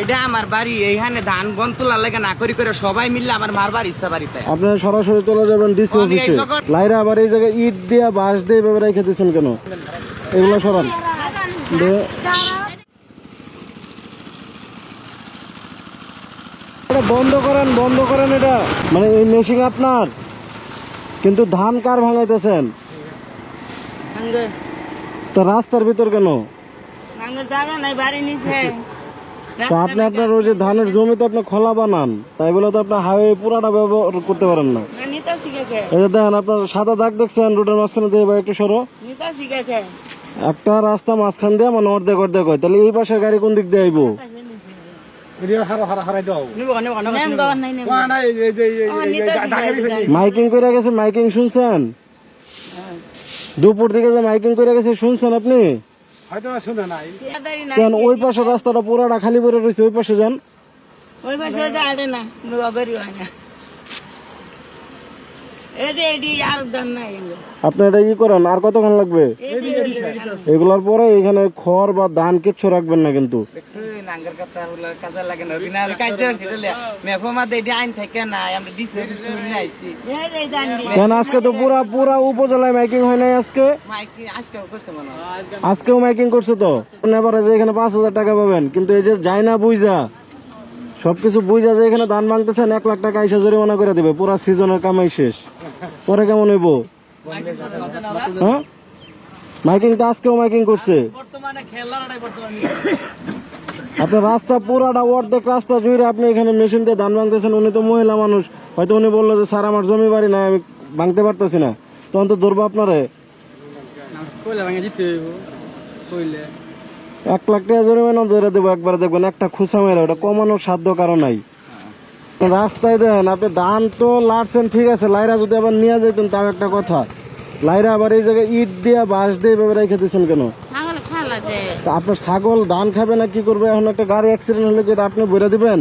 এটা আমার বাড়ি এইখানে ধান বন তোলার লাগে না করি করে সবাই মিললে আমার মারবার ইচ্ছা বাড়িতে। আপনারা সরাসরি চলে যাবেন ডিসি অফিসে লাইরা আবার এই জায়গায় ইট দিয়ে বাঁশ দিয়ে এভাবে রেখে দিচ্ছেন কেন? এগুলো সরান। এটা বন্ধ করেন বন্ধ করেন এটা। মানে এই মেশিন আপনার। কিন্তু ধান কার ভাঙাইতেছেন? তো রাস্তার ভিতর কেন? জায়গা নাই বাড়ি নিছে তো আপনি আপনার ওই যে ধানের জমিতে আপনি খোলা বানান তাই বলে তো আপনার হাইওয়ে পুরাটা ব্যবহার করতে পারেন না। এই যে দেখেন আপনার সাদা দাগ দেখছেন রোডের মাঝখানে দিয়ে বা একটু সরো। একটা রাস্তা মাঝখান দিয়ে মানে অর্ধেক অর্ধেক হয়। তাহলে এই পাশের গাড়ি কোন দিক দিয়ে আইবো? মাইকিং করে গেছে মাইকিং শুনছেন? দুপুর দিকে যে মাইকিং করে গেছে শুনছেন আপনি? নাই কেন ওই পাশে রাস্তাটা পুরাটা খালি পড়ে রয়েছে ওই পাশে যান। ওই পাশে আড়ে না হয় না। আপনি এটা ই করেন? আর কতক্ষণ লাগবে? এগুলার পরে এখানে খড় বা ধান কিচ্ছু রাখবেন না কিন্তু। আজকে তো পুরা পুরা উপজেলায় মাইকিং হয় নাই আজকে? আজকেও মাইকিং করছে তো? এবারে যে এখানে পাঁচ হাজার টাকা পাবেন, কিন্তু এই যে যায় না বুঝা সবকিছু বুঝা যে এখানে ধান ভাঙতেছেন, এক লাখ টাকা আইসা জরিমানা করে দিবে, পুরা সিজনের কামাই শেষ। পরে কেমন হইব? হ্যাঁ? মাইকিং তো আজকেও মাইকিং করছে। আপনার রাস্তা পুরাটা অর্ধেক রাস্তা জুড়ে আপনি এখানে মেশিন দিয়ে ধান ভাঙতেছেন উনি তো মহিলা মানুষ। হয়তো উনি বলল যে স্যার আমার জমি বাড়ি না আমি ভাঙতে পারতেছি না। তখন তো ধরবো আপনারে? এক লাখ টাকা জরিমানা ধরে দেবো একবার দেখবেন একটা খুচা মেরে ওটা কমানোর সাধ্য কারণ নাই। রাস্তায় দেন আপনি ধান তো লাড়ছেন ঠিক আছে লাইরা যদি আবার নিয়ে যেতেন তাও একটা কথা। লাইরা আবার এই জায়গায় ইট দিয়ে বাঁশ দিয়ে এভাবে রেখে দিচ্ছেন কেন? তা আপনার ছাগল ধান খাবে না কি করবে? এখন একটা গাড়ি অ্যাক্সিডেন্ট হলে কি আপনি বলে দিবেন?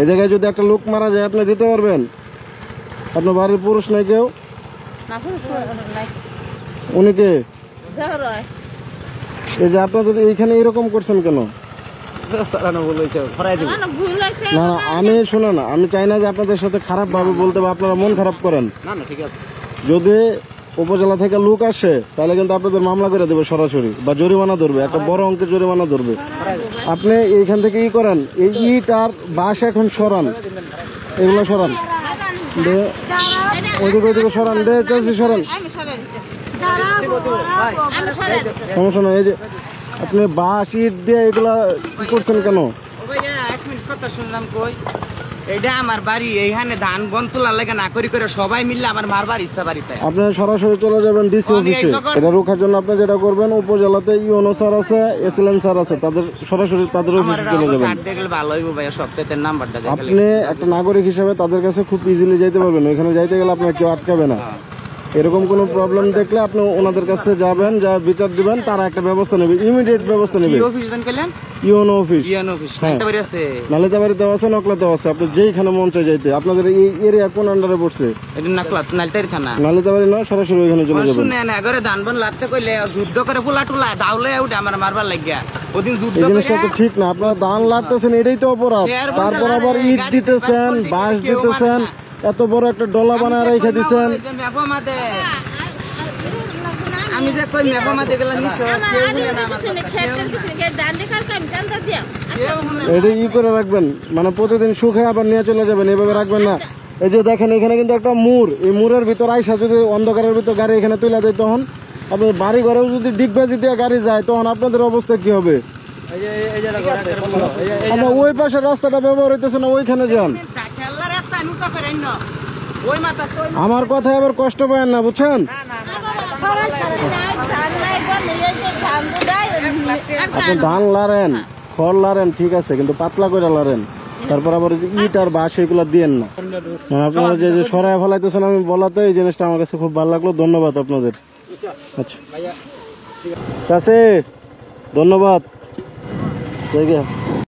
এই জায়গায় যদি একটা লোক মারা যায় আপনি দিতে পারবেন? আপনার বাড়ির পুরুষ নাই কেউ? উনি কে? এই যে আপনাদের এইখানে এরকম করছেন কেন? না আমি শুনে না আমি চাই না যে আপনাদের সাথে খারাপ ভাবে বলতে বা আপনারা মন খারাপ করেন। না না ঠিক আছে। যদি উপজেলা থেকে লোক আসে তাহলে কিন্তু আপনাদের মামলা করে দেবে সরাসরি বা জরিমানা ধরবে একটা বড় অঙ্কের জরিমানা ধরবে। আপনি এইখান থেকে ই করেন এই ইট আর বাঁশ এখন সরান। এগুলো সরান। দে ওইদিকে ওইদিকে সরান। দে চাষি সরান। সমস্যা নাই এই যে আপনি বাঁশ ইট দিয়ে এগুলা কি করছেন কেন? এক মিনিট কথা শুনলাম কই? এটা আমার বাড়ি এইখানে ধান বন তোলার লাগে না করি করে সবাই মিললে আমার মারবার ইচ্ছা বাড়িতে। আপনারা সরাসরি চলে যাবেন ডিসি কোন অফিসে এটা রোখার জন্য আপনি যেটা করবেন উপজেলাতে ইউনো স্যার আছে এসএলএন স্যার আছে তাদের সরাসরি তাদের অফিসে চলে যাবেন। ভালো হইব ভাইয়া সবচেয়ে নাম্বারটা আপনি একটা নাগরিক হিসেবে তাদের কাছে খুব ইজিলি যাইতে পারবেন ওইখানে যাইতে গেলে আপনার কেউ আটকাবে না। এরকম কোনো প্রবলেম দেখলে আপনি ওনাদের কাছে যাবেন যা বিচার দিবেন তারা একটা ব্যবস্থা নেবে ইমিডিয়েট ব্যবস্থা নেবে। ইউনো অফিস হ্যাঁ। নাইতে বাড়ি আছে নালিতা বাড়িতে আছে আপনি যেইখানে মন চাই যাইতে। আপনাদের এই এরিয়া কোন আন্ডারে পড়ছে? এটা নাকলা নালতারি থানা। নালিতা বাড়ি না সরাসরি ওইখানে চলে যাবেন। শুনে না ঘরে ধান বন লাগতে কইলে যুদ্ধ করে ফুলা টুলা দাউলে উঠে আমার মারবার লাগিয়া। ওদিন যুদ্ধ এই জিনিসটা তো ঠিক না। আপনারা দান লাটতেছেন এটাই তো অপরাধ। তারপর আবার ইট দিতেছেন বাঁশ মানে দিতেছেন না। এত বড় একটা ডলা বানায় রেখে দিছেন আমি যে কই মাতে গেলাম কেউ বলে না আমার। এটা ই করে রাখবেন মানে প্রতিদিন শুখে আবার নিয়ে চলে যাবেন এভাবে রাখবেন না এই যে দেখেন এখানে কিন্তু একটা মুর এই মুরের ভিতর আইসা যদি অন্ধকারের ভিতর গাড়ি এখানে তুলে দেয় তখন আপনার বাড়ি ঘরেও যদি ডিগবাজি দিয়ে গাড়ি যায় তখন আপনাদের অবস্থা কি হবে আমরা ওই পাশের রাস্তাটা ব্যবহার হইতেছে না ওইখানে যান আমার কথায় আবার কষ্ট পায় না বুঝছেন সরাসরি নাই ধান নাই বলে এই যে ধান দেয় আপনি ধান লারেন খড় লারেন ঠিক আছে কিন্তু পাতলা করে লারেন তারপর আবার ওই যে ইট আর বাঁশ এগুলো দিয়েন না মানে আপনারা যে যে সরাই ফেলাইতেছেন আমি বলাতে এই জিনিসটা আমার কাছে খুব ভালো লাগল ধন্যবাদ আপনাদের আচ্ছা চাষে ধন্যবাদ ঠিক আছে